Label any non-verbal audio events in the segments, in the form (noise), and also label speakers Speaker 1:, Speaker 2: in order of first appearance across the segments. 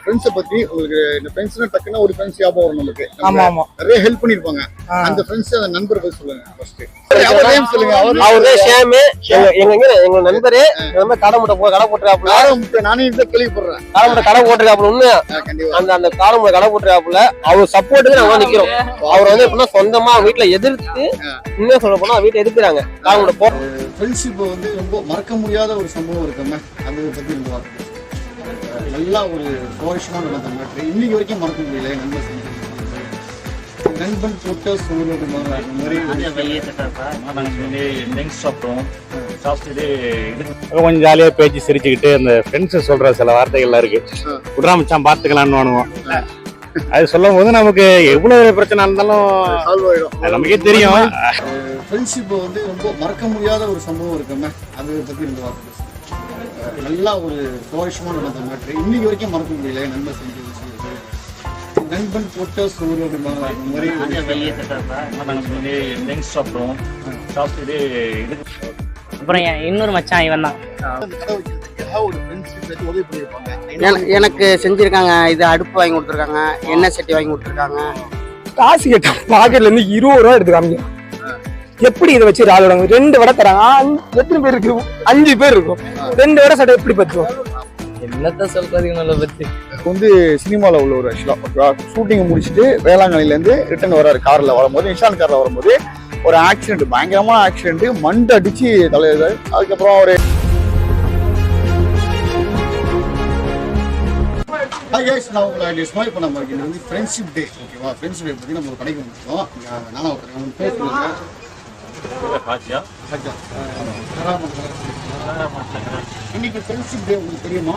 Speaker 1: ஃப்ரெண்ட்ஸை பத்தி உங்களுக்கு இந்த ஃப்ரெண்ட்ஸ்னா டக்குன்னு ஒரு ஃப்ரெண்ட்ஸ் ஞாபகம் வரும் நமக்கு.
Speaker 2: ஆமா
Speaker 1: நம்ம
Speaker 2: ஆமா
Speaker 1: நிறைய ஹெல்ப் பண்ணிருப்பாங்க. அந்த ஃப்ரெண்ட்ஸ் அந்த நண்பரை பத்தி சொல்லுங்க ஃபர்ஸ்ட் அவர் நேம் சொல்லுங்க அவர்
Speaker 3: அவர்தான் ஷாமு. எங்க எங்க எங்க நண்பரு மாதிரி கடை முட்டை போ கடை போட்டுருக்காப்புல.
Speaker 1: யாரும் முட்டை நானே இதை கேள்விப்படுறேன்.
Speaker 3: கடை முட்டை கடை போட்டுருக்காப்புல உண்மையா அந்த அந்த கடை முட்டை கடை போட்டுருக்காப்புல அவர் சப்போர்ட்டுக்கு நாங்க நிக்கிறோம். அவர். வந்து எப்படின்னா சொந்தமா வீட்டுல எதிர்த்து உண்மையா சொல்ல போனா வீட்டை எதிர்க்கிறாங்க. கடை முட்டை போ.
Speaker 1: ஃப்ரெண்ட்ஷிப் வந்து ரொம்ப மறக்க முடியாத ஒரு சம்பவம் இருக்குங்க அதை பத்தி வார்த்தை நல்லா ஒரு சுவாரஸ்யமா நடந்த மேட்ரு இன்னைக்கு வரைக்கும் மறக்க முடியல நண்பர். நண்பன் தொட்ட சூழல்
Speaker 4: கொஞ்சம் ஜாலியாக பேச்சு சிரிச்சுக்கிட்டு அந்த ஃப்ரெண்ட்ஸ் சொல்ற சில வார்த்தைகள்லாம் இருக்கு. விட்றா மச்சான் பார்த்துக்கலாம்னு வாணுவோம் அது சொல்லும் போது நமக்கு எவ்வளவு பிரச்சனை இருந்தாலும்
Speaker 1: சால்வ் ஆயிடும்.
Speaker 4: அது நமக்கே தெரியும்.
Speaker 1: ஃப்ரெண்ட்ஷிப் வந்து ரொம்ப மறக்க முடியாத ஒரு சம்பவம் இருக்குங்க அதை பத்தி இந்த வார்த்தை. நல்லா ஒரு சுவாரஸ்யமா நடந்த மேட்ரு இன்னைக்கு வரைக்கும் மறக்க முடியல என் நண்பர் செஞ்சது நண்பன் சூழல் அந்த மாதிரி
Speaker 5: வெளியே நாங்கள் வந்து நெக்ஸ்ட் சாப்பிட்டோம் சாப்பிட்டுட்டு இது
Speaker 2: அப்புறம் இன்னொரு மச்சான் இவன் தான்.
Speaker 6: எனக்கு செஞ்சிருக்காங்க. இது அடுப்பு வாங்கி கொடுத்துருக்காங்க. எண்ணெய் சட்டி வாங்கி கொடுத்துருக்காங்க.
Speaker 2: காசு கேட்டா பாக்கெட்ல இருந்து இருபது ரூபா எடுத்து எப்படி இதை வச்சு ரால் விடாங்க ரெண்டு வடை தராங்க எத்தனை பேர் இருக்கு அஞ்சு பேர் இருக்கும். ரெண்டு வடை சட்டை எப்படி பத்துவோம்?
Speaker 3: என்னத்த சொல்றது நல்ல பத்தி?
Speaker 1: வந்து சினிமாவில் உள்ள ஒரு ஆக்சுவலாக ஷூட்டிங் முடிச்சுட்டு வேளாங்கண்ணிலேருந்து ரிட்டர்ன் வராரு காரில் வரும்போது நிஷான் காரில் வரும்போது ஒரு ஆக்சிடென்ட் பயங்கரமான ஆக்சிடென்ட் மண்டை அடிச்சு தலையில அதுக்கப்புறம் ஒரு ஹாய் கைஸ் நான் உங்களை ஸ்மைல் பண்ண மாதிரி இது வந்து ஃப்ரெண்ட்ஷிப் டே ஓகேவா ஃப்ரெண்ட்ஷிப் டே பற்றி நம்ம ஒரு கடைக்கு வந்துருக்கோம் இங்க நானா ஒருத்தர் அவங்க ராஜா. இன்னைக்கு ஃப்ரெண்ட்ஷிப் டே உங்களுக்கு தெரியுமா?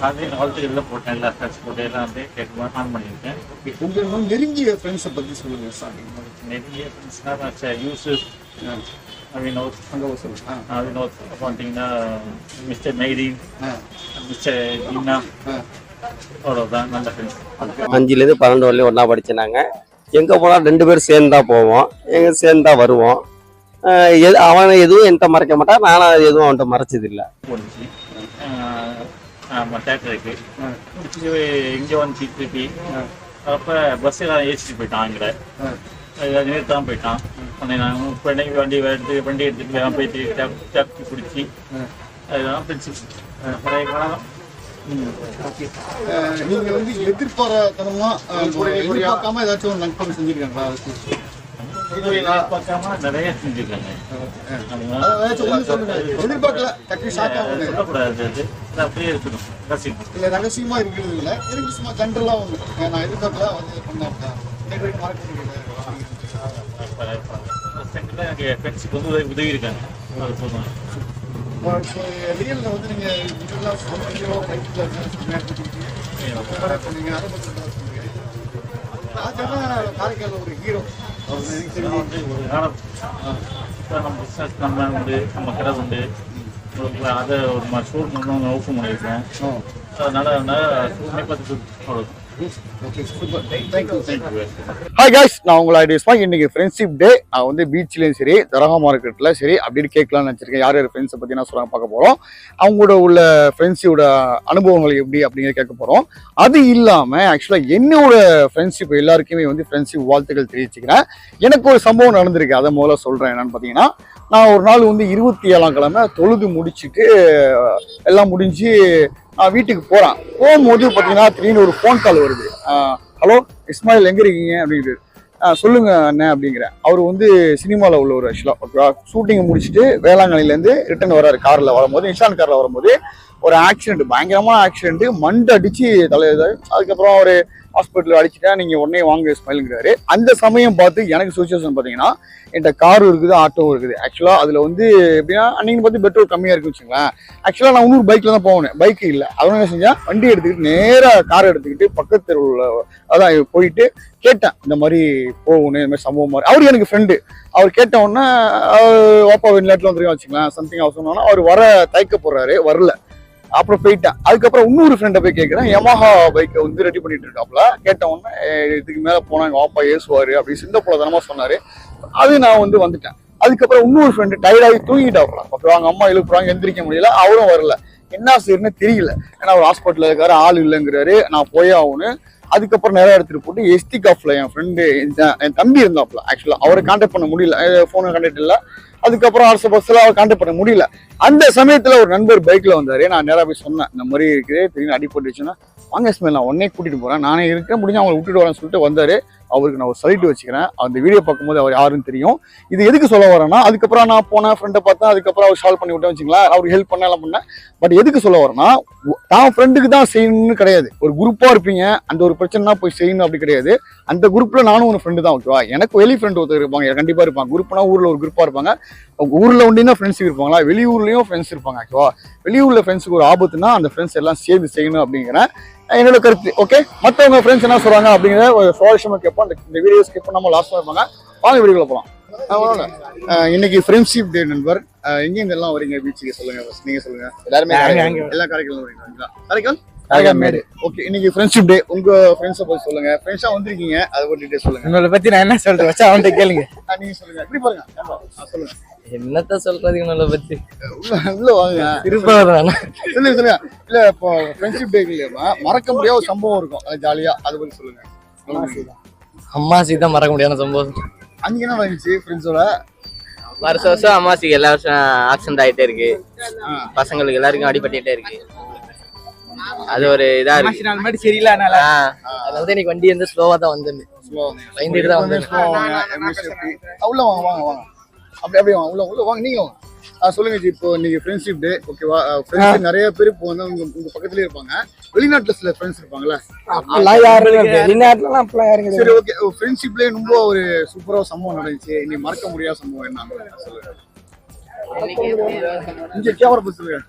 Speaker 5: காலையில் ஆல்ரெடி எல்லாம் போட்டேன். எல்லா ஃப்ரெண்ட்ஸ் போட்டு எல்லாம் வந்து கேட்க ஆன் பண்ணியிருக்கேன்.
Speaker 1: உங்களுக்கு நெருங்கிய ஃப்ரெண்ட்ஸை பற்றி சொல்லுங்க ஸ்டார்டிங்
Speaker 5: நிறைய ஃப்ரெண்ட்ஸ்னால் யூசஸ் வினோத்
Speaker 1: அங்கே சொல்லுங்க. ஆ.
Speaker 5: வினோத் பார்த்தீங்கன்னா மிஸ்டர்
Speaker 1: ஆ.
Speaker 5: மிஸ்டர் ஜீனா அவ்வளோதான் நல்ல ஃப்ரெண்ட்ஸ்
Speaker 3: அஞ்சுல இருந்து பன்னெண்டு வரலையும் ஒண்ணா படிச்சினாங்க எங்கே போனால் ரெண்டு பேரும் சேர்ந்து தான் போவோம். எங்கே சேர்ந்து தான் வருவோம் எது- அவன் எதுவும் என்கிட்ட மறைக்க மாட்டான் நானும் எதுவும் அவன்கிட்ட மறைச்சது இல்ல
Speaker 5: ஆமாம் இங்கே வந்து திருப்பி அப்போ பஸ்ஸில் ஏசிட்டு போயிட்டான் அங்கே நேற்று தான் போயிட்டான். உடனே நான் வண்டி எடுத்து வண்டி எடுத்துட்டு போய் போயிட்டு டக்கு பிடிச்சி அதுதான் பிரின்சிப்
Speaker 1: நீங்க வந்து எதிர்பாராதனமா எதிர்பார்க்காம ஏதாச்சும் ஒரு நட்பு செஞ்சிருக்காங்களா?
Speaker 5: நிறைய செஞ்சுருக்காங்க.
Speaker 1: எதிர்பார்க்கல. டக்கு ஷாக்கா
Speaker 5: சொல்லக்கூடாது அப்படியே இருக்கணும். ரசிக்கணும்
Speaker 1: இல்ல ரகசியமா இருக்கிறது இல்ல. எனக்கு சும்மா ஜென்ரலா ஒண்ணு நான் எதிர்பார்க்கல வந்து
Speaker 5: எனக்கு ஃப்ரெண்ட்ஸுக்கு வந்து உதவி இருக்காங்க. அது
Speaker 1: ரியல்ல வந்து நீங்க இதெல்லாம் சமைக்கிறோ லைஃப்ல சொன்னீங்க அதை ஒரு ஹீரோ
Speaker 5: நம்ம உண்டு நம்ம கடை உண்டு. அதை ஒரு ஷூட் பண்ணணும் ஓப்பன் பண்ணியிருக்கோம் அதனால அதனால ஷூட்மே பார்த்து
Speaker 1: ஹாய் காய்ஸ் நான் உங்களை ஐடியஸ்மா இன்னைக்கு ஃப்ரெண்ட்ஷிப் டே நான் வந்து பீச்லேயும் சரி தரகா மார்க்கெட்டில் சரி அப்படின்னு கேட்கலாம்னு நினச்சிருக்கேன். யார் யார் ஃப்ரெண்ட்ஸை பற்றி நான் சொல்கிறாங்க பார்க்க போகிறோம் அவங்களோட உள்ள ஃப்ரெண்ட்ஸோட அனுபவங்கள் எப்படி அப்படிங்கிறத கேட்க போகிறோம் அது இல்லாமல் ஆக்சுவலாக என்னோட ஃப்ரெண்ட்ஷிப் எல்லாருக்குமே வந்து ஃப்ரெண்ட்ஷிப் வாழ்த்துக்கள் தெரிவிச்சுக்கிறேன். எனக்கு ஒரு சம்பவம் நடந்திருக்கு. அதை முதல்ல சொல்கிறேன் என்னன்னு பார்த்தீங்கன்னா நான் ஒரு நாள் வந்து இருபத்தி ஏழாம் கிழமை தொழுது முடிச்சுட்டு எல்லாம் முடிஞ்சு வீட்டுக்கு போகிறான் போகும்போது பார்த்தீங்கன்னா திடீர்னு ஒரு ஃபோன் கால் வருது. ஹலோ இஸ்மாயில் எங்கே இருக்கீங்க? அப்படின்ட்டு. சொல்லுங்க அண்ணன் அப்படிங்கிறேன் அவர் வந்து சினிமாவில் உள்ள ஒரு ஆக்சுவலாக ஷூட்டிங் முடிச்சுட்டு வேளாங்கண்ணிலேருந்து ரிட்டர்ன் வராரு காரில் வரும்போது நிஷான் காரில் வரும்போது. ஒரு ஆக்சிடென்ட் பயங்கரமான ஆக்சிடென்ட் மண்டை அடிச்சு தலையுது அதுக்கப்புறம் ஒரு ஹாஸ்பிட்டல் அடிச்சுட்டா நீங்கள் உடனே வாங்க ஸ்மைலுங்கிறாரு. அந்த சமயம் பார்த்து எனக்கு சுச்சுவேஷன் பார்த்தீங்கன்னா என்கிட்ட காரும் இருக்குது ஆட்டோவும் இருக்குது. ஆக்சுவலாக அதில் வந்து எப்படின்னா அன்னைக்கு பார்த்து பெட்ரோல் கம்மியாக இருக்குன்னு வச்சுங்களேன். ஆக்சுவலாக நான் இன்னொரு பைக்கில் தான் போவேன் பைக்கு இல்லை. அவன் என்ன செஞ்சேன் வண்டி எடுத்துக்கிட்டு நேராக கார் எடுத்துக்கிட்டு பக்கத்து உள்ள அதான் போயிட்டு கேட்டேன் இந்த மாதிரி போகணும் இந்த மாதிரி சம்பவம் மாதிரி. அவரு எனக்கு ஃப்ரெண்டு அவர் கேட்டவுடனே வாப்பா வெளிநாட்டில் வந்துருக்கா வச்சுக்கலாம் சம்திங் அவர் சொன்னோன்னா அவர் வர தயக்க போறாரு வரல. அப்புறம் போயிட்டேன். அதுக்கப்புறம் இன்னொரு ஃப்ரெண்டை போய் கேட்குறேன் யமஹா பைக்கை வந்து ரெடி பண்ணிட்டு இருக்காப்புல. கேட்டவுடனே இதுக்கு மேலே போனால் எங்கள் வாப்பா ஏசுவார் அப்படி சிந்த தனமா சொன்னார். அது நான் வந்து வந்துட்டேன். அதுக்கப்புறம் இன்னொரு ஃப்ரெண்டு டயர்டாகி தூங்கிட்டாப்புல. அப்புறம் அவங்க அம்மா எழுப்புறாங்க எந்திரிக்க முடியல அவரும் வரல. என்ன செய்யறதுன்னு தெரியல. ஏன்னா அவர் ஹாஸ்பிட்டலில் இருக்காரு ஆள் இல்லைங்கிறாரு. நான் போயே ஆகணும். அதுக்கப்புறம் நிறைய எடுத்துகிட்டு போட்டு எஸ்டி காஃப்ல என் ஃப்ரெண்டு என் தம்பி இருந்தாப்ல ஆக்சுவலா அவரை கான்டாக்ட் பண்ண முடியல. ஃபோனை கான்டாக்ட் இல்லை. அதுக்கப்புறம் அரசு பஸ்ஸில் அவர் கான்டாக்ட் பண்ண முடியல. அந்த சமயத்தில் ஒரு நண்பர் பைக்கில் வந்தார். நான் நேராக போய் சொன்னேன் இந்த மாதிரி இருக்குது திடீர்னு அடிபட்டுச்சுன்னா வாங்க ஸ்மெல் நான் உடனே கூட்டிகிட்டு போகிறேன் நானே இருக்கேன் முடிஞ்சு அவங்களை விட்டுட்டு வரேன்னு சொல்லிட்டு வந்தார். அவருக்கு நான் ஒரு சைட்டு வச்சுக்கிறேன். அந்த வீடியோ பார்க்கும்போது அவர் யாருன்னு தெரியும். இது எதுக்கு சொல்ல வரேன்னா அதுக்கப்புறம் நான் போனேன் ஃப்ரெண்டை பார்த்தேன் அதுக்கப்புறம் அவர் சால்வ் பண்ணி விட்டேன் வச்சுங்களேன் அவருக்கு ஹெல்ப் பண்ண எல்லாம் பண்ணேன். பட் எதுக்கு சொல்ல வரேன்னா தான் ஃப்ரெண்டுக்கு தான் செய்யணும்னு கிடையாது. ஒரு குரூப்பாக இருப்பீங்க அந்த ஒரு பிரச்சனைனா போய் செய்யணும் அப்படி கிடையாது. அந்த குரூப்பில் நானும் ஒரு ஃப்ரெண்டு தான் ஓகேவா எனக்கு வெளி ஃப்ரெண்டு ஒருத்தர் இருப்பாங்க கண்டிப்பாக இருப்பாங்க. குரூப்னா ஊரில் ஒரு குரூப்பாக இருப்பாங்க. அவங்க ஊரில் ஒன்றினா ஃப்ரெண்ட்ஸுக்கு ஃப்ரெண்ட்ஸ் இருப்பாங்களா? வெளியூர்லேயும் ஃப்ரெண்ட்ஸ் இருப்பாங்க ஓகேவா வெளியூரில் ஃப்ரெண்ட்ஸுக்கு ஒரு ஆபத்துனா அந்த ஃப்ரெண்ட்ஸ் எல்லாம் சேர்ந்து செய்யணும் அப்படிங்கிறேன். என்னோட கருத்து ஓகே மத்தவங்க ஃப்ரெண்ட்ஸ் என்ன சொல்றாங்க அப்படிங்கிற ஒரு சுவாரஸ்யமா கேட்போம். இந்த வீடியோஸ் ஸ்கிப் பண்ணாம லாஸ்ட் இருப்பாங்க. வாங்க வாங்க. அஹ் இன்னைக்கு ஃப்ரெண்ட்ஷிப் டே நண்பர். எங்க இருந்து எல்லாம் வரீங்க பீச்சுக்கு சொல்லுங்க நீங்க சொல்லுங்க. எல்லாருமே. எல்லா காரைக்கால். வரீங்களா? காரைக்கால்? காரைக்கால் ஓகே இன்னைக்கு ஃப்ரெண்ட்ஷிப் டே உங்க ஃப்ரெண்ட்ஸை பத்தி சொல்லுங்க. ஃப்ரெண்ட்ஸா வந்திருக்கீங்க. அதை பத்தி சொல்லுங்க.
Speaker 7: உங்களை பத்தி நான் என்ன சொல்றேன் வச்சா அவன்கிட்ட கேளுங்க.
Speaker 1: நீங்க சொல்லுங்க. பாருங்க. அஹ் சொல்லுங்க.
Speaker 7: என்னத்த சொல்றது உங்களை பத்தி?
Speaker 1: உள்ள வாங்க.
Speaker 7: திருப்பதான
Speaker 1: சொல்லுங்க சொல்லுங்க இல்ல இப்போ ஃப்ரெண்ட்ஷிப் டே இல்லையா மறக்க முடியாத ஒரு சம்பவம் இருக்கும். அது ஜாலியா அதை பத்தி சொல்லுங்க.
Speaker 7: அம்மாசி தான். மறக்க முடியாத சம்பவம்.
Speaker 1: அங்க என்ன நடந்துச்சு ஃப்ரெண்ட்ஸோட
Speaker 8: வருஷம் வருஷம் அமாவாசைக்கு எல்லா வருஷம் ஆக்சிடென்ட் ஆயிட்டே இருக்கு. பசங்களுக்கு எல்லாருக்கும் அடிபட்டுட்டே இருக்கு. அது ஒரு இதா இருக்கு.
Speaker 7: நாள் மாதிரி சரியில்லை அதனால. அதாவது இன்னைக்கு வண்டி வந்து ஸ்லோவா தான் வந்தேன் பயந்துட்டு தான் வந்தேன்.
Speaker 1: உள்ள வாங்க வாங்க வாங்க. அப்படி அப்படியே வாங்க. உள்ள உள்ள வாங்க நீங்க வாங்க. சொல்லுங்க ஜி இப்போ இன்னைக்கு ஃப்ரெண்ட்ஷிப் டே ஓகேவா ஃப்ரெண்ட்ஸ் நிறைய பேர் இப்போ வந்து உங்க உங்க பக்கத்துலயே இருப்பாங்க. வெளிநாட்டுல சில ஃப்ரெண்ட்ஸ் இருப்பாங்கல்ல? சரி ஓகே ஃப்ரெண்ட்ஷிப்லயே ரொம்ப ஒரு சூப்பரா சம்பவம் நடந்துச்சு. இன்னைக்கு மறக்க முடியாத சம்பவம் என்ன? சொல்லுங்க. இங்க கேமரா பத்தி சொல்லுங்க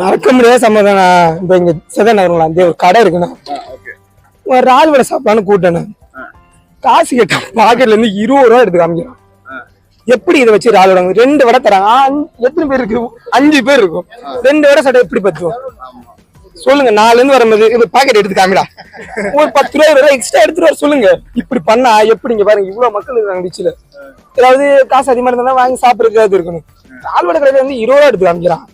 Speaker 7: மறக்க முடியாத சம்பவம் தான்? இப்ப இங்க சதன் நகருங்களா அந்த ஒரு கடை இருக்குண்ணா.
Speaker 1: ஓகே
Speaker 7: ஒரு ரால் வடை சாப்பிடலான்னு கூட்டேன் காசு கேட்டேன் பாக்கெட்ல இருந்து இருபது ரூபா எடுத்து காமிக்கிறான். எப்படி இதை வச்சு ரால் வடை ரெண்டு வடை தராங்க. எத்தனை பேர் இருக்கு? அஞ்சு பேர் இருக்கும். ரெண்டு வடை சட்டை எப்படி பத்துவோம் சொல்லுங்க நாலுல இருந்து வரும்போது இது பாக்கெட் எடுத்து காமிடா. ஒரு பத்து ரூபா இருபது ரூபா எக்ஸ்ட்ரா எடுத்துட்டு வர சொல்லுங்க. இப்படி பண்ணா எப்படி இங்க பாருங்க இவ்வளவு மக்கள் இருக்காங்க பீச்சில் ஏதாவது காசு அதிகமா இருந்தா வாங்கி சாப்பிடுறதுக்காவது இருக்கணும். ரால் வடை கடையில வந்து இருபது ரூபா எடுத்து காமிக்கிறான்.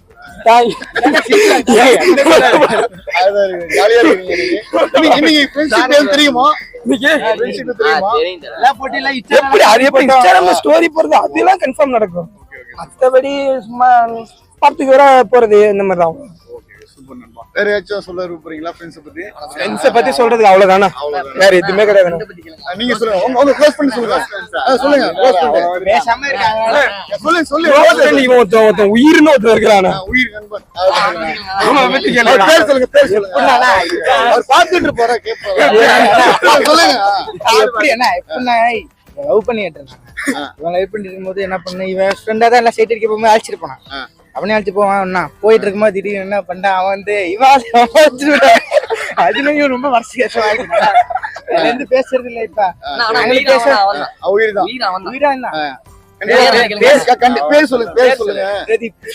Speaker 1: தெரியுமா?
Speaker 7: ஸ்டோரி போறது அதெல்லாம் கன்ஃபார்ம் நடக்கும். மத்தபடி சும்மா பத்துக்கு வர போறது இந்த மாதிரி தான்
Speaker 1: சூப்பர் நண்பா. வேற ஏதாச்சும் சொல்ல விரும்புறீங்களா ஃப்ரெண்ட்ஸ் பத்தி?
Speaker 7: ஃப்ரெண்ட்ஸை பத்தி சொல்றதுக்கு அவ்வளவுதானே? வேற எதுவுமே கிடையாது.
Speaker 1: நீங்க சொல்லுங்க. உங்க உங்க க்ளோஸ் பண்ணி சொல்லுங்க. சொல்லுங்க. க்ளோஸ் பண்ணி
Speaker 7: இவன் உயிர்னு ஒருத்தன் இருக்கிறான்.
Speaker 1: அஹ் உயிர் நண்பன். அஹ்
Speaker 7: ஆமா, பத்தி கேளுடா.
Speaker 1: அவர் பேர் சொல்லுங்க பேர் சொல்லுங்க. அவர் பார்த்துட்டு போற சொல்லுங்க.
Speaker 9: எப்படி என்ன எப்படின்னா லவ் பண்ணிட்டு இவன் லவ் பண்ணிட்டு இருக்கும்போது என்ன பண்ண? இவன் ஃப்ரெண்டா தான் எல்லாம் சைட் அடிக்க போகும்போது அழைச்சிட்டு போனான். அவனே அழைச்சு போவான் என்ன போயிட்டு இருக்கும்போது திடீர்னு என்ன பண்ணிட்டான் அவன் வந்து விட்டான் அதுலயும் ரொம்ப வருஷம் கஷ்டம் ஆயிடுச்சு இருந்து பேசுறது இல்ல இப்ப. நாங்களும் பேச
Speaker 1: அஹ் உயிர் தான்.
Speaker 9: உயிரா இருந்தான்
Speaker 1: பேர் கண்டி- பேர் சொல்லுங்க பேர் சொல்லுங்க.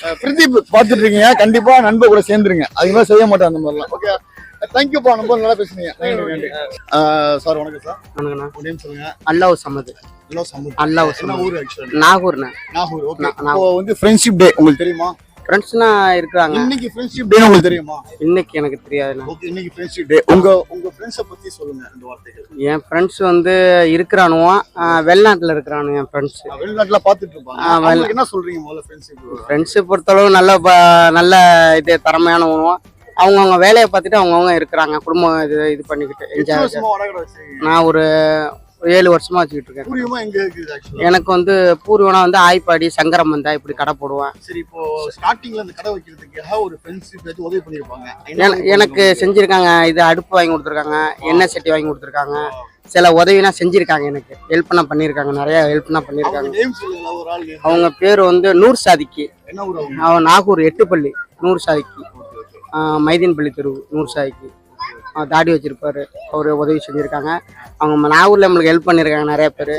Speaker 1: அஹ் பிரதீப் பாத்துட்டு இருக்கீங்க. கண்டிப்பா நண்பர் கூட சேர்ந்துருங்க. அதிகமா செய்ய மாட்டேன் அந்த மாதிரிலாம். ஓகே. தேங்க்யூப்பா நம்ப நல்லா பேசுனீங்க. சார் வணக்கம் சார்.
Speaker 6: வணக்கண்ணா
Speaker 1: சொல்லுங்க.
Speaker 6: அல்லாஹ் சமது அல்லாஹ் சமது நாகூர்ண்ணே.
Speaker 1: நாகூர் ஓகே இப்போ வந்து ஃப்ரெண்ட்ஷிப் டே உங்களுக்கு தெரியுமா?
Speaker 6: ஃப்ரெண்ட்ஸ்னா இருக்கிறாங்க
Speaker 1: இன்னைக்கு ஃப்ரெண்ட்ஷிப் டே உங்களுக்கு தெரியுமா?
Speaker 6: இன்னைக்கு எனக்கு தெரியாதுண்ணா.
Speaker 1: ஓகே இன்னைக்கு ஃப்ரெண்ட்ஷிப் டே உங்க உங்க ஃப்ரெண்ட்ஸை பத்தி சொல்லுங்க இந்த வார்த்தைகள்.
Speaker 6: என் ஃப்ரெண்ட்ஸ் வந்து இருக்கிறானுவான் வெளிநாட்டுல இருக்கிறானு என் ஃப்ரெண்ட்ஸ்
Speaker 1: வெளிநாட்டுல பாத்துட்டு இருப்பாங்க. என்ன சொல்றீங்க முதல்ல ஃப்ரெண்ட்ஷிப்
Speaker 6: ஃப்ரெண்ட்ஸு பொறுத்தளவு நல்ல நல்ல இது திறமையான உணவும் அவங்கவுங்க வேலையை பார்த்துட்டு அவங்கவுங்க இருக்கிறாங்க. குடும்பம் இது இது பண்ணிக்கிட்டு என்ஜாய் நான் ஒரு ஏழு வருஷமா வச்சுக்கிட்டு இருக்கேன். எனக்கு வந்து பூர்வனா வந்து ஆய்ப்பாடி சங்கரம் வந்தா இப்படி கடை போடுவேன்.
Speaker 1: சரி இப்போ ஸ்டார்டிங்ல அந்த கடை வைக்கிறதுக்காக ஒரு ஃப்ரெண்ட்ஷிப் ஏதாச்சும் உதவி பண்ணிருப்பாங்க?
Speaker 6: என- எனக்கு செஞ்சிருக்காங்க. இது அடுப்பு வாங்கி கொடுத்துருக்காங்க. எண்ணெய் சட்டி வாங்கி கொடுத்துருக்காங்க. சில உதவினா செஞ்சிருக்காங்க எனக்கு. ஹெல்ப் பண்ண பண்ணியிருக்காங்க நிறைய ஹெல்ப்னா பண்ணியிருக்காங்க. அவங்க பேர் வந்து நூர் சாதிக்கு. அவன் நாகூர் எட்டுப்பள்ளி. நூர் சாதிக்கு. ஆஹ் மைதீன்பள்ளி தெரு நூர் சாதிக்கு அவர் தாடி வச்சிருப்பாரு. அவர் உதவி செஞ்சிருக்காங்க. அவங்க நாகூர்ல நம்மளுக்கு ஹெல்ப் பண்ணியிருக்காங்க நிறைய பேர்.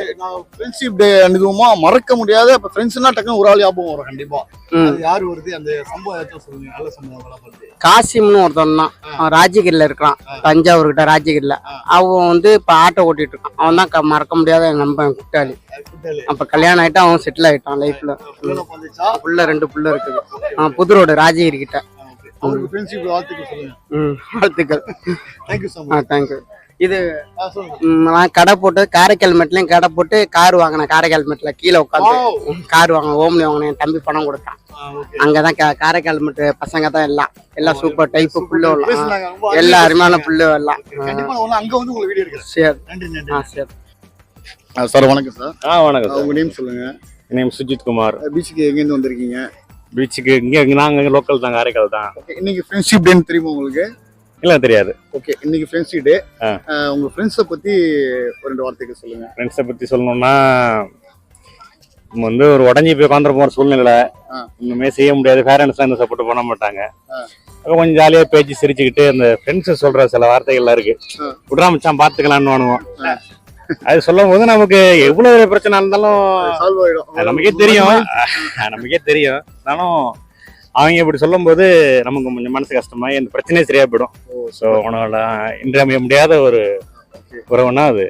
Speaker 1: ஃப்ரெண்ட்ஷிப் டே அனுபவமா மறக்க முடியாத இப்ப ஃப்ரெண்ட்ஸ்னா டக்குன்னு ஒரு ஆள் ஞாபகம் வரும் கண்டிப்பா.
Speaker 6: ம்.
Speaker 1: அது யாரு வருது? அந்த சம்பவம் ஏதாச்சும் சொல்லுங்க. நல்ல சம்பவம் வருது
Speaker 6: காசிம்னு ஒருத்தன் தான். அவன் ராஜகிரில இருக்கிறான். தஞ்சாவூர் கிட்ட ராஜகிரில அவன் வந்து இப்ப ஆட்டோ ஓட்டிட்டு இருக்கான். அவன் தான் மறக்க முடியாத நண்பன் குட்டாளி. அப்ப கல்யாணம் ஆயிட்டு அவன் செட்டில் ஆயிட்டான் லைஃப்ல
Speaker 1: வந்துச்சா
Speaker 6: புள்ள ரெண்டு புள்ள இருக்குது. புது ரோடு ராஜகிரி கிட்ட
Speaker 1: அவருக்கு ஃப்ரெண்ட்ஷிப் வாழ்த்துக்கு சொல்லுங்க.
Speaker 6: ம் வாழ்த்துக்கள்.
Speaker 1: Thank you so
Speaker 6: ah
Speaker 1: much
Speaker 6: thank you இது நான் கடை போட்டு காரைக்கால் மெட்லையும் கடை போட்டு கார் வாங்கினேன். காரைக்கால் மெட்ல கீழே உட்காந்து கார் வாங்கினேன். ஓம்னி வாங்கினேன். என் தம்பி பணம் கொடுத்தான்.
Speaker 1: ஓகே
Speaker 6: அங்கதான் கா- காரைக்கால் மெட்டு பசங்க தான் எல்லாம். எல்லாம் சூப்பர் டைப் புல்லு எல்லாம். எல்லா அருமையான புல்லு எல்லாம்.
Speaker 1: அங்க வந்து உங்களுக்கு வீடியோ எடுக்கிறேன்.
Speaker 6: சரி.
Speaker 1: நன்றி
Speaker 6: ஆ சரி.
Speaker 1: சார் வணக்கம் சார்.
Speaker 4: ஆ வணக்கம் சார்
Speaker 1: உங்க நேம் சொல்லுங்க.
Speaker 4: என் நேம் சுஜித் குமார்.
Speaker 1: பீச்சுக்கு எங்கேருந்து வந்திருக்கீங்க?
Speaker 4: பீச்சுக்கு இங்கே நாங்கள் லோக்கல் தான் காரைக்கால் தான்.
Speaker 1: ஓகே இன்னைக்கு ஃப்ரெண்ட்ஷிப் டேன்னு தெரியுமா உங்களுக்கு?
Speaker 4: இல்லை தெரியாது.
Speaker 1: ஓகே இன்னைக்கு ஃப்ரெண்ட்ஷிப் டே. உங்க ஃப்ரெண்ட்ஸை பத்தி ஒரு ரெண்டு வார்த்தைக்கு சொல்லுங்க.
Speaker 4: ஃப்ரெண்ட்ஸை பற்றி சொல்லணும்னா நம்ம வந்து ஒரு உடஞ்சி போய் உட்காந்துரு போகிற சூழ்நிலை. இன்னுமே செய்ய முடியாது. பேரண்ட்ஸ் தான் சப்போர்ட் பண்ண மாட்டாங்க. அப்ப கொஞ்சம் ஜாலியாக பேச்சு சிரிச்சுக்கிட்டு அந்த ஃப்ரெண்ட்ஸ் சொல்கிற சில வார்த்தைகள்லாம் இருக்கு.
Speaker 1: ஆ.
Speaker 4: விட்றா மச்சான் பார்த்துக்கலான்னு வாணுவோம் அது சொல்லும் போது நமக்கு எவ்வளவு பிரச்சனை இருந்தாலும்
Speaker 1: சால்வ் ஆயிடும்.
Speaker 4: நமக்கே தெரியும். (laughs) நமக்கே தெரியும். ஆனாலும் அவங்க இப்படி சொல்லும்போது நமக்கு கொஞ்சம் மனசு கஷ்டமாயி அந்த பிரச்சனையே சரியா போயிடும். ஸோ உனோட இன்றியமைய முடியாத ஒரு உறவுனா அது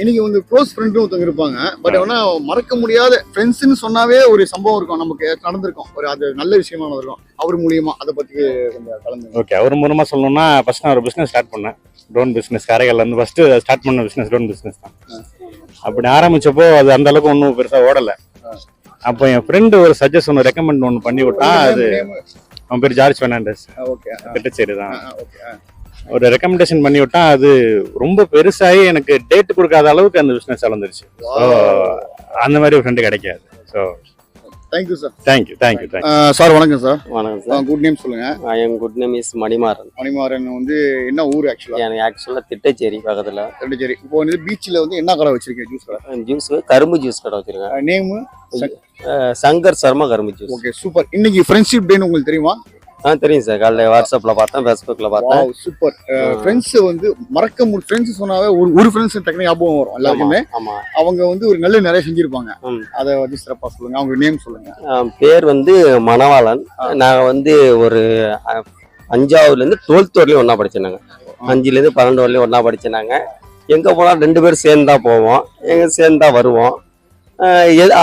Speaker 1: இன்னைக்கு வந்து க்ளோஸ் ஃப்ரெண்டும் ஒருத்தவங்க இருப்பாங்க. பட் ஆனா மறக்க முடியாத ஃப்ரெண்ட்ஸ்னு சொன்னாவே ஒரு சம்பவம் இருக்கும். நமக்கு நடந்திருக்கும். ஒரு அது நல்ல விஷயமா இருக்கும் அவர் மூலியமா அதை பத்தி கொஞ்சம் கலந்து
Speaker 4: ஓகே அவர் மூலமா சொல்லணும்னா ஃபர்ஸ்ட் நான் ஒரு பிஸ்னஸ் ஸ்டார்ட் பண்ணேன். ட்ரோன் பிஸ்னஸ் காரைக்கால்ல இருந்து ஃபர்ஸ்ட் ஸ்டார்ட் பண்ண பிஸ்னஸ் ட்ரோன் பிஸ்னஸ் தான். அப்படி ஆரம்பிச்சப்போ அது அந்த அளவுக்கு ஒன்றும் பெருசா ஓடல. அப்போ என் ஃப்ரெண்டு ஒரு சஜஷன் ஒன்று ரெக்கமெண்ட் ஒன்று பண்ணி விட்டான் அது அவன் பேர் ஜார்ஜ் பெர்னாண்டஸ்.
Speaker 1: ஓகே
Speaker 4: திட்டச்சேரி தான்.
Speaker 1: ஓகே
Speaker 4: ஒரு ரெக்கமெண்டேஷன் பண்ணி விட்டான் அது ரொம்ப பெருசாகி எனக்கு டேட் கொடுக்காத அளவுக்கு அந்த பிஸ்னஸ் வளர்ந்துருச்சு. ஸோ அந்த மாதிரி ஒரு ஃப்ரெண்டு கிடைக்காது. So
Speaker 1: thank you sir
Speaker 4: thank you thank you thank you
Speaker 1: sir வணக்கம் சார்
Speaker 3: வணக்கம் சார்
Speaker 1: குட் நேம் சொல்லுங்க.
Speaker 3: என் good name is Manimaran.
Speaker 1: Manimaran வந்து என்ன ஊர் ஆக்சுவலா
Speaker 3: எனக்கு ஆக்சுவலாக திட்டச்சேரி பக்கத்தில்.
Speaker 1: ரெண்டு சரி இப்போ வந்து பீச்சில் வந்து என்ன கடை வச்சிருக்கேன் ஜூஸ் கடை?
Speaker 3: ஜூஸ் கரும்பு ஜூஸ் கடை வச்சிருக்கேன்.
Speaker 1: நேமு
Speaker 3: அஹ் சங்கர் சர்மா கரும்பு ஜூஸ்
Speaker 1: ஓகே சூப்பர் இன்னைக்கு ஃப்ரெண்ட்ஷிப் டேன்னு உங்களுக்கு தெரியுமா?
Speaker 3: ஆ தெரியும் சார். காலைல வாட்ஸ்அப்பில் பார்த்தேன் ஃபேஸ்புக்கில் பார்த்தேன்.
Speaker 1: சூப்பர் ஃப்ரெண்ட்ஸ் வந்து மறக்க முடியும் ஃப்ரெண்ட்ஸ் சொன்னாவே ஒரு ஒரு ஃப்ரெண்ட்ஸ் டக்குனு ஞாபகம் வரும் எல்லாருக்குமே.
Speaker 3: ஆமாம்
Speaker 1: அவங்க வந்து ஒரு நல்ல நிறைய செஞ்சிருப்பாங்க. அதை வந்து சிறப்பா சொல்லுங்க. அவங்க நேம் சொல்லுங்க.
Speaker 3: ஆம், பேர் வந்து மணவாளன். நாங்கள் வந்து ஒரு அஞ்சாவதுலேருந்து டுவெல்த் வரலையும் ஒன்றா படிச்சிருந்தாங்க அஞ்சுலேருந்து பன்னெண்டு வரலையும் ஒன்றா படிச்சிருந்தாங்க எங்கே போனால் ரெண்டு பேரும் சேர்ந்து தான் போவோம். எங்கே சேர்ந்து தான் வருவோம்.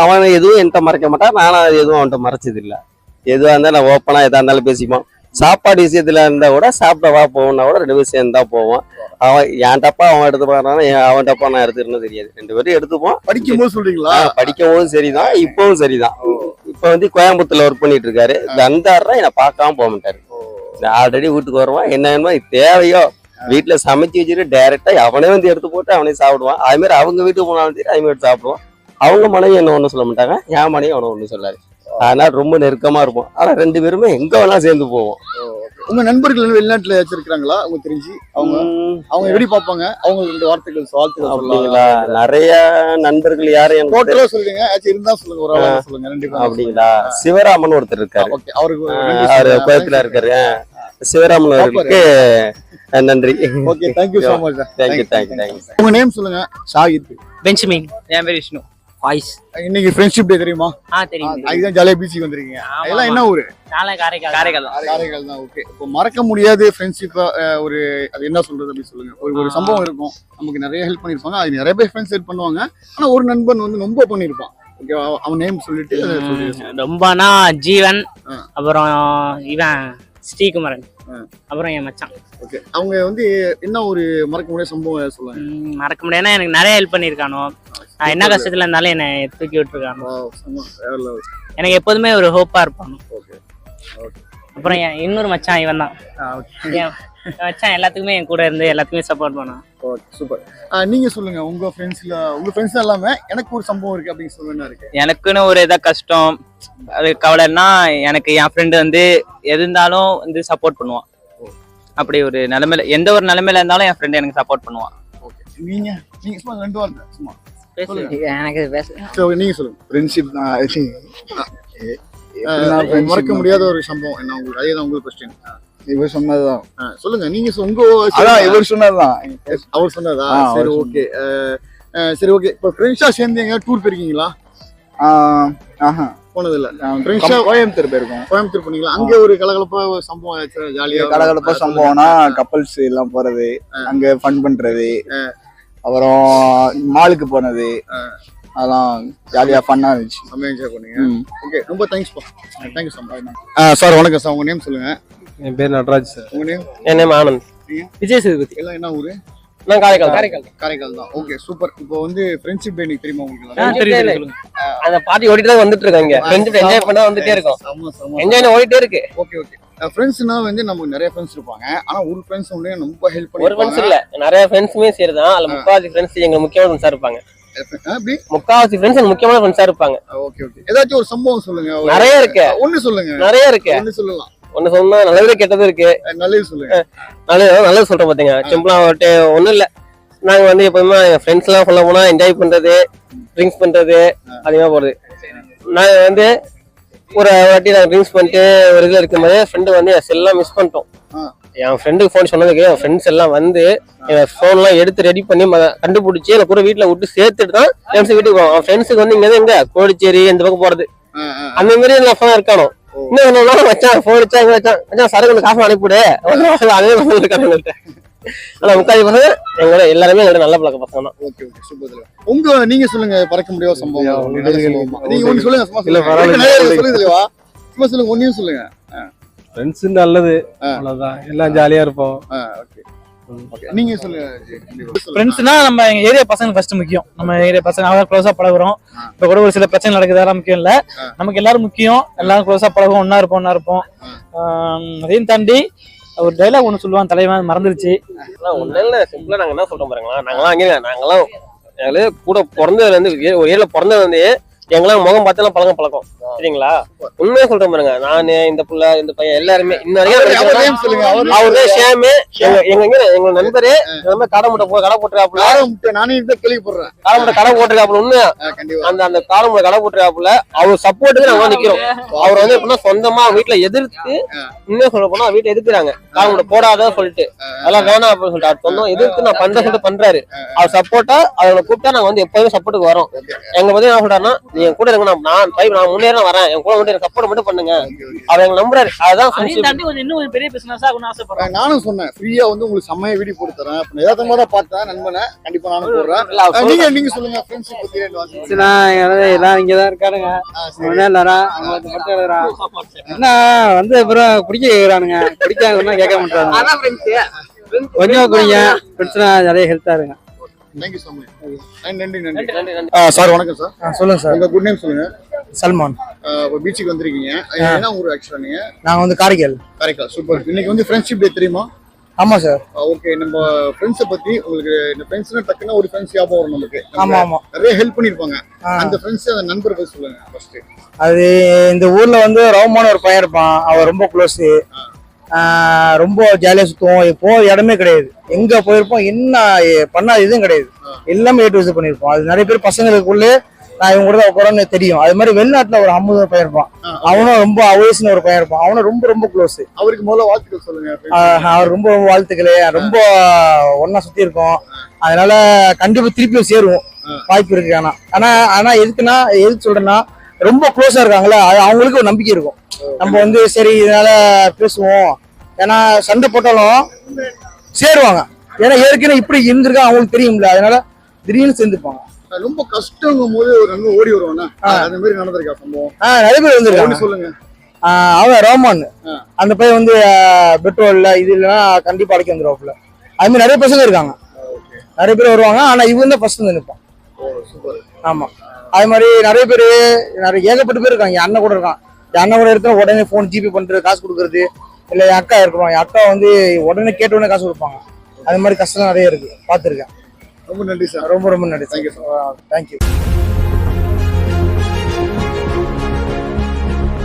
Speaker 3: அவன் எதுவும் என்கிட்ட மறைக்க மாட்டான். நானும் எதுவும் அவன்கிட்ட மறைச்சதில்லை. எதுவாக இருந்தாலும் நான் ஓப்பனாக எதாக இருந்தாலும் பேசிப்போம். சாப்பாடு விஷயத்தில் இருந்தால் கூட சாப்பிட வா போவோம்னா கூட ரெண்டு பேரும் சேர்ந்து தான் போவோம். அவன் என் டப்பா அவன் எடுத்து போறானா அவன் டப்பா நான் எடுத்துக்கணும் தெரியாது. ரெண்டு பேரும் எடுத்துப்போம்.
Speaker 1: படிக்கும் போது சொல்றீங்களா?
Speaker 3: ஆ, படிக்கவும் சரிதான் இப்பவும் சரிதான். இப்ப வந்து கோயம்புத்தூர்ல ஒர்க் பண்ணிட்டு இருக்காரு வந்தாருன்னா என்னை பார்க்காம போக மாட்டாரு. ஆல்ரெடி வீட்டுக்கு வருவான் என்ன தேவையோ. வீட்டுல சமைச்சு வச்சுட்டு டைரக்டா அவனே வந்து எடுத்து போட்டு அவனே சாப்பிடுவான். அதே மாதிரி அவங்க வீட்டுக்கு போனாலும் சரி அவங்க எடுத்து சாப்பிடுவான். அவங்க மனைவி என்ன ஒண்ணும் சொல்ல மாட்டாங்க என் மனைவி அவனை ஒண்ணும் சொல்லாது. அதனால ரொம்ப நெருக்கமா இருப்போம். ஆனா ரெண்டு பேருமே எங்க வேணா சேர்ந்து போவோம்.
Speaker 1: உங்க நண்பர்கள் வெளிநாட்டுல வச்சிருக்காங்களா உங்களுக்கு தெரிஞ்சு அவங்க அவங்க எப்படி பார்ப்பாங்க? அவங்க ரெண்டு வார்த்தைகள் வாழ்த்துக்கள்
Speaker 3: அப்படிங்களா? நிறைய நண்பர்கள் யாரும் எனக்கு
Speaker 1: டோட்டலா சொல்லுங்க. ஆச்சும் இருந்தா சொல்லுங்க ஒரு ஆளா சொல்லுங்க ரெண்டு
Speaker 3: அப்படிங்களா? சிவராமன் ஒருத்தர் இருக்காரு.
Speaker 1: அவருக்கு
Speaker 3: அவரு. கோயத்துல இருக்காரு. சிவராமன் அவர்களுக்கு அஹ், நன்றி.
Speaker 1: Okay thank you so much
Speaker 3: thank you thank you thank you
Speaker 1: உங்க நேம் சொல்லுங்க. ஷாகித்
Speaker 10: பெஞ்சமின். என் பேர் விஷ்ணு. வாய்ஸ்
Speaker 1: இன்னைக்கு ஃப்ரெண்ட்ஷிப் டே தெரியுமா?
Speaker 10: ஆ தெரியும்.
Speaker 1: அதுதான் ஜாலியா பீச்சுக்கு வந்திருக்கீங்க. அதெல்லாம் என்ன ஊரு?
Speaker 10: நாளை காரைக்கால் காரைக்கால் தான்.
Speaker 1: காரைக்கால் தான் ஓகே இப்போ மறக்க முடியாத ஃப்ரெண்ட்ஷிப் ஒரு அது என்ன சொல்றது அப்படி சொல்லுங்க. ஒரு ஒரு சம்பவம் இருக்கும். நமக்கு நிறைய ஹெல்ப் பண்ணிருப்பாங்க அது நிறைய பேர் ஃப்ரெண்ட்ஸ் ஹெல்ப் பண்ணுவாங்க. ஆனா ஒரு நண்பன் வந்து ரொம்ப பண்ணிருப்பான் அவன் நேம் சொல்லிட்டு
Speaker 10: ரொம்பனா ஜீவன். அப்புறம் இவன் ஸ்ரீகுமரன். அப்புறம் என் மச்சான்.
Speaker 1: ஓகே அவங்க வந்து என்ன ஒரு மறக்க முடியாத சம்பவம் சொல்லுவாங்க
Speaker 10: மறக்க முடியாதுன்னா எனக்கு நிறைய ஹெல்ப் பண்ணியிருக்கானோ. என்ன கஷ்டத்துல இருந்தாலும் என்னை தூக்கி
Speaker 1: level.
Speaker 10: எனக்கு எப்போதுமே ஒரு ஹோப்பா இருப்பானோ
Speaker 1: Okay.
Speaker 10: அப்புறம் என் இன்னொரு மச்சான் இவன் தான். மச்சான் எல்லாத்துக்குமே என் கூட இருந்து எல்லாத்துக்குமே சப்போர்ட் பண்ணான்.
Speaker 1: ஆ, நீங்க சொல்லுங்க உங்க ஃப்ரெண்ட்ஸ்ல உங்க ஃப்ரெண்ட்ஸ் இல்லாம எனக்கு ஒரு சம்பவம் இருக்கு அப்படின்னு சொல்லுங்க இருக்கு?
Speaker 11: எனக்குன்னு ஒரு இதாக கஷ்டம் அது கவலைன்னா எனக்கு என் ஃப்ரெண்டு வந்து எது இருந்தாலும் வந்து சப்போர்ட் பண்ணுவான். அப்படி ஒரு நிலைமையில எந்த ஒரு நிலைமையில இருந்தாலும் என் ஃப்ரெண்டு எனக்கு சப்போர்ட் பண்ணுவான்.
Speaker 1: நீங்க நீங்க சும்மா ரெண்டு வார்த்தை சும்மா.
Speaker 10: எனக்கு பேச
Speaker 1: சரி, நீங்க சொல்லுங்க. ஃப்ரெண்ட்ஷிப் மறக்க முடியாத ஒரு சம்பவம். என்ன உங்களுக்கு அதே தான் உங்களுக்கு கொஸ்டின்
Speaker 12: இவர் சொன்னதுதான்.
Speaker 1: சொல்லுங்க. நீங்க உங்க
Speaker 12: அதான் இவர் சொன்னதுதான்.
Speaker 1: அவர் சொன்னதா? சரி. ஓகே. சரி ஓகே. இப்போ ஃப்ரெண்ட்ஸா சேர்ந்து எங்க டூர் போயிருக்கீங்களா?
Speaker 12: ஆஹ் ஆஹா.
Speaker 1: போனது இல்ல
Speaker 12: நான்
Speaker 1: ஃப்ரெண்ட்ஸா
Speaker 12: கோயம்புத்தூர் போயிருக்கோம்.
Speaker 1: கோயம்புத்தூர் போனீங்களா? அங்க ஒரு கலகலப்பா சம்பவம் ஜாலியா
Speaker 12: கலகலப்பா சம்பவம்னா கப்பல்ஸ் எல்லாம் போறது அங்க ஃபன் பண்றது. அப்புறம் மாலுக்கு போனது. அதெல்லாம் ஜாலியா ஃபன்னா இருந்துச்சு.
Speaker 1: செம்ம என்ஜாய் பண்ணீங்க. ஓகே ரொம்ப தேங்க்ஸ் பா. Thank you so much sir வணக்கம். சார் உங்க நேம் சொல்லுங்க.
Speaker 13: என் பேர் நடராஜ் சார்
Speaker 1: உங்க நேம்
Speaker 13: என் நேம் ஆனந்த்? விஜய் சேதுபதி.
Speaker 1: எல்லாம் என்ன ஊரு?
Speaker 13: நான் காரைக்கால் காரைக்கால்
Speaker 1: காரைக்கால் தான். ஓகே சூப்பர் இப்போ வந்து ஃப்ரெண்ட்ஷிப் டே தெரியுமா உங்களுக்கு?
Speaker 13: தெரியும். அந்த பாட்டி ஓடிட்டு தான் வந்துட்டு இருக்காங்க ஃப்ரெண்ட்ஸ் என்ஜாய் பண்ணா வந்துட்டே இருக்கோம். என்ஜாய் ஓடிட்டே இருக்கு.
Speaker 1: ஓகே ஓகே ஃப்ரெண்ட்ஸ்னா வந்து நமக்கு நிறைய ஃப்ரெண்ட்ஸ் இருப்பாங்க. ஆனா ஒரு ஃப்ரெண்ட்ஸ் வந்து ரொம்ப ஹெல்ப் பண்ணி
Speaker 13: ஒரு ஃப்ரெண்ட்ஸ் இல்ல. நிறைய ஃப்ரெண்ட்ஸுமே சரிதான். அதுல முக்காவாசி ஃப்ரெண்ட்ஸ் எங்க முக்கியமான ஃப்ரெண்ட்ஸா இருப்பாங்க.
Speaker 1: அப்படி
Speaker 13: முக்காவாசி ஃப்ரெண்ட்ஸ் முக்கியமான ஃப்ரெண்ட்ஸா இருப்பாங்க.
Speaker 1: ஓகே ஓகே ஏதாச்சும் ஒரு சம்பவம் சொல்லுங்க.
Speaker 13: நிறைய இருக்கு.
Speaker 1: ஒண்ணு சொல்லுங்க.
Speaker 13: நிறைய இருக்கு.
Speaker 1: ஒண்ணு சொல்லலாம்.
Speaker 13: ஒண்ணு சொன்னா நல்லது கெட்டது இருக்கு.
Speaker 1: நல்லது சொல்லுங்க.
Speaker 13: நல்லது நல்லது சொல்றேன் பாத்தீங்க சிம்பிளா வந்துட்டு ஒண்ணும் இல்ல. நாங்க வந்து எப்பவுமே எங்க ஃப்ரெண்ட்ஸ் எல்லாம் சொல்ல போனா என்ஜாய் பண்றது ட்ரிங்க்ஸ் பண்றது அதிகமா போறது. நாங்க வந்து ஒரு வாட்டி நாங்க ட்ரிங்க்ஸ் பண்ணிட்டு ஒரு இதுல இருக்கும்போது ஃப்ரெண்டு வந்து என் செல்லாம் மிஸ் பண்ணிட்டோம். என் ஃப்ரெண்டுக்கு ஃபோன் சொன்னதுக்கு என் ஃப்ரெண்ட்ஸ் எல்லாம் வந்து என் ஃபோன் எல்லாம் எடுத்து ரெடி பண்ணி கண்டுபிடிச்சி எனக்கு கூட வீட்டுல விட்டு சேர்த்துட்டு தான் ஃப்ரெண்ட்ஸ் வீட்டுக்கு போவோம் அவன் ஃப்ரெண்ட்ஸுக்கு வந்து இங்க எங்க? கோடிச்சேரி இந்த பக்கம் போறது. அந்த மாதிரி நான் ஃபோன் இருக்கானோ? இன்னும் வச்சான் ஃபோன் வச்சா எங்க வச்சான். வச்சான் சரக்கு காசு அனுப்பிவிடு அதே மாதிரி இருக்காங்க ஆனா முக்காதி பசங்க. எங்களோட எல்லாருமே எங்களோட நல்ல பழக்க பசங்க தான்.
Speaker 1: ஓகே ஓகே சூப்பர் உங்க நீங்க சொல்லுங்க பறக்க முடியாத சம்பவம். நீங்க ஒண்ணு சொல்லுங்க சும்மா
Speaker 13: இல்ல,
Speaker 1: சொல்லுங்க. தெளிவா சும்மா சொல்லுங்க ஒன்னையும் சொல்லுங்க.
Speaker 13: ஃப்ரெண்ட்ஸ் நல்லது அவ்வளவுதான். எல்லாம் ஜாலியா இருப்போம்.
Speaker 1: ஓகே. நீங்க சொல்லுங்க
Speaker 14: ஃப்ரெண்ட்ஸ்னா நம்ம எங்க ஏரியா பசங்க ஃபர்ஸ்ட் முக்கியம். நம்ம ஏரியா பசங்க அவ்வளோ க்ளோஸா பழகுறோம். இப்போ கூட ஒரு சில பிரச்சனை நடக்குது அதெல்லாம் முக்கியம் இல்ல. நமக்கு எல்லாரும் முக்கியம். எல்லாரும் க்ளோஸா பழகுவோம் ஒண்ணா இருப்போம் ஒண்ணா இருப்போம். ஆஹ் அதையும் தாண்டி ஒரு டைலாக் ஒன்று சொல்லுவான் தலைவன் மறந்துருச்சு.
Speaker 13: ஒன்றும் இல்லை சிம்பிளாக நாங்கள் என்ன சொல்கிறோம் பாருங்களா நாங்களாம் அங்கே நாங்களாம் எங்களே கூட பிறந்ததுலேருந்து ஏ- ஒரு ஏரியில பிறந்ததுலேருந்தே எங்களாம் முகம் பார்த்தெல்லாம் பழக்கம் பழக்கம். சரிங்களா? உண்மையா சொல்றேன் பாருங்க. நானு இந்த புள்ள இந்த பையன் எல்லாருமே இன்ன
Speaker 1: அவர்
Speaker 13: ஷேமு. எங்க எங்க எங்க நண்பரு மாதிரி கடை முட்டை போ கடை போட்டுருக்காப்புல.
Speaker 1: காரம் முட்டை நானே இந்த கேள்விப்படுறேன்
Speaker 13: கடை முட்டை கடை போட்டுருக்காப்புல உண்மையா? அந்த அந்த காலம் முட்டை கடை போட்டுருக்காப்புல அவர் சப்போர்ட்டுக்கு நாங்க நிக்கிறோம். அவர் வந்து எப்படின்னா சொந்தமா வீட்டுல எதிர்த்து இன்னும் சொல்ல போனா வீட்டுல எதிர்க்கிறாங்க. காலம் முட்டை போடாத சொல்லிட்டு. அதெல்லாம் வேணாம் அப்படின்னு சொல்லிட்டு. சொந்தம் எதிர்த்து நான் பண்றேன் சொல்லிட்டு பண்றாரு. அவர் சப்போர்ட்டா அவரை கூப்பிட்டா நாங்க வந்து எப்போதுமே சப்போர்ட்டுக்கு வரோம். எங்க பத்தி என்ன சொல்றாருன்னா நீ என் கூட இருங்க நான் நான் பை நான் முன்னேற வரேன். என் கூட எனக்கு சப்போர்ட் மட்டும் பண்ணுங்க. அவர் எங்க நம்புறாரு.
Speaker 14: கொஞ்சம் இன்னும் கொஞ்சம் பெரிய பிசினஸா ஆகணும்னு ஆசைப்படுறேன்.
Speaker 1: நானும் சொன்னேன் ஃப்ரீயா வந்து உங்களுக்கு செம்மையா வீடியோ போட்டு தரேன். அப்ப யதார்த்தமா தான் பார்த்தேன் நண்பனை. கண்டிப்பா நானும் போடுறேன். நீங்க நீங்க சொல்லுங்க ஃப்ரெண்ட்ஷிப் பத்தி
Speaker 9: சரிண்ணா, எல்லாம் எல்லாம் இங்கதான் இருக்கானுங்க. இல்லடா, அவங்க வந்து மட்டும் இல்லடா. என்ன வந்து அப்புறம் குடிக்க கேக்குறானுங்க. குடிக்காங்கன்னா கேட்க மாட்டாங்க. கொஞ்சம் குடிங்க பிரச்சனை நிறைய ஹெல்த்தா இருங்க.
Speaker 1: தேங்க்யூ ஸோ மச் நன்றி நன்றி சார் வணக்கம் சார்.
Speaker 2: சொல்லுங்க சார்.
Speaker 1: உங்க குட் நேம் சொல்லுங்க.
Speaker 2: சல்மான்.
Speaker 1: இப்போ பீச்சுக்கு வந்திருக்கீங்க. என்ன ஊர் ஆக்சுவலா நீங்க?
Speaker 2: நாங்க வந்து காரைக்கால்.
Speaker 1: காரைக்கால். சூப்பர் இன்னைக்கு வந்து ஃப்ரெண்ட்ஷிப் டே தெரியுமா?
Speaker 2: ஆமா சார்.
Speaker 1: ஓகே நம்ம ஃப்ரெண்ட்ஸை பத்தி உங்களுக்கு இந்த ஃப்ரெண்ட்ஸ்னா டக்குன்னு ஒரு ஃப்ரெண்ட்ஸ் ஞாபகம் வரும் நமக்கு.
Speaker 2: ஆமா, ஆமா.
Speaker 1: நிறைய ஹெல்ப் பண்ணிருப்பாங்க. அந்த ஃப்ரெண்ட்ஸ் அந்த நண்பரை பத்தி சொல்லுங்க ஃபர்ஸ்ட்
Speaker 2: அது இந்த ஊர்ல வந்து ரவுமான ஒரு பையன் இருப்பான். அவன் ரொம்ப க்ளோஸ் ரொம்ப ஜாலியா சுத்துவோம். இப்போ இடமே கிடையாது. எங்க போயிருப்போம் என்ன பண்ணாத இதுவும் கிடையாது. எல்லாமே ஏட்டு விசிட் பண்ணிருப்போம் அது நிறைய பேர் பசங்களுக்குள்ளே நான் இவங்க கூட தான் உட்காரன்னு தெரியும். அது மாதிரி வெளிநாட்டுல ஒரு அம்முத பையன் இருப்பான். அவனும் ரொம்ப அவேஸ்னு ஒரு பையன் இருப்பான். அவனும் ரொம்ப ரொம்ப க்ளோஸ்
Speaker 1: அவருக்கு முதல்ல வாழ்த்துக்கள் சொல்லுங்க
Speaker 2: அவர் ரொம்ப வாழ்த்துக்களே. ரொம்ப ஒன்னா சுத்தி இருக்கோம் அதனால கண்டிப்பா திருப்பியும் சேருவோம். வாய்ப்பு இருக்கு. ஆனா ஆனா ஆனா எதுக்குன்னா எதுக்கு சொல்றேன்னா ரொம்ப க்ளோஸா இருக்காங்களா அவங்களுக்கு ஒரு நம்பிக்கை இருக்கும். நம்ம வந்து சரி இதனால பேசுவோம். ஏன்னா சண்டை போட்டாலும் சேருவாங்க. ஏன்னா ஏற்கனவே இப்படி இருந்திருக்கா அவங்களுக்கு தெரியும்ல. அதனால திடீர்னு சேர்ந்துப்பாங்க.
Speaker 1: ரொம்ப கஷ்டங்கும் போது ஒரு நண்பன் ஓடி வருவானா அந்த மாதிரி நடந்திருக்கா சம்பவம்?
Speaker 2: நிறைய பேர் வந்திருக்காங்க.
Speaker 1: சொல்லுங்க.
Speaker 2: அவன் ரோமான். அந்த பையன் வந்து பெட்ரோல்ல இது இல்லைன்னா கண்டிப்பா அடைக்க வந்துருவாப்புல அது மாதிரி நிறைய பசங்க இருக்காங்க. நிறைய பேர் வருவாங்க. ஆனா இவன் தான் ஃபர்ஸ்ட் வந்து நிற்பான் ஆமா. அது மாதிரி நிறைய பேர் நிறைய ஏகப்பட்ட பேர் இருக்காங்க. என் அண்ணன் கூட இருக்கான். என் அண்ணன் கூட இருக்கிற உடனே ஃபோன் ஜிபே பண்றது காசு கொடுக்கறது. இல்ல என் அக்கா இருக்கிறோம் என் அக்கா வந்து உடனே கேட்ட உடனே காசு கொடுப்பாங்க. அது மாதிரி கஷ்டம் நிறைய இருக்கு. பார்த்துருக்கேன்.
Speaker 1: ரொம்ப நன்றி சார்.
Speaker 2: ரொம்ப ரொம்ப நன்றி தேங்க்யூ தேங்க்யூ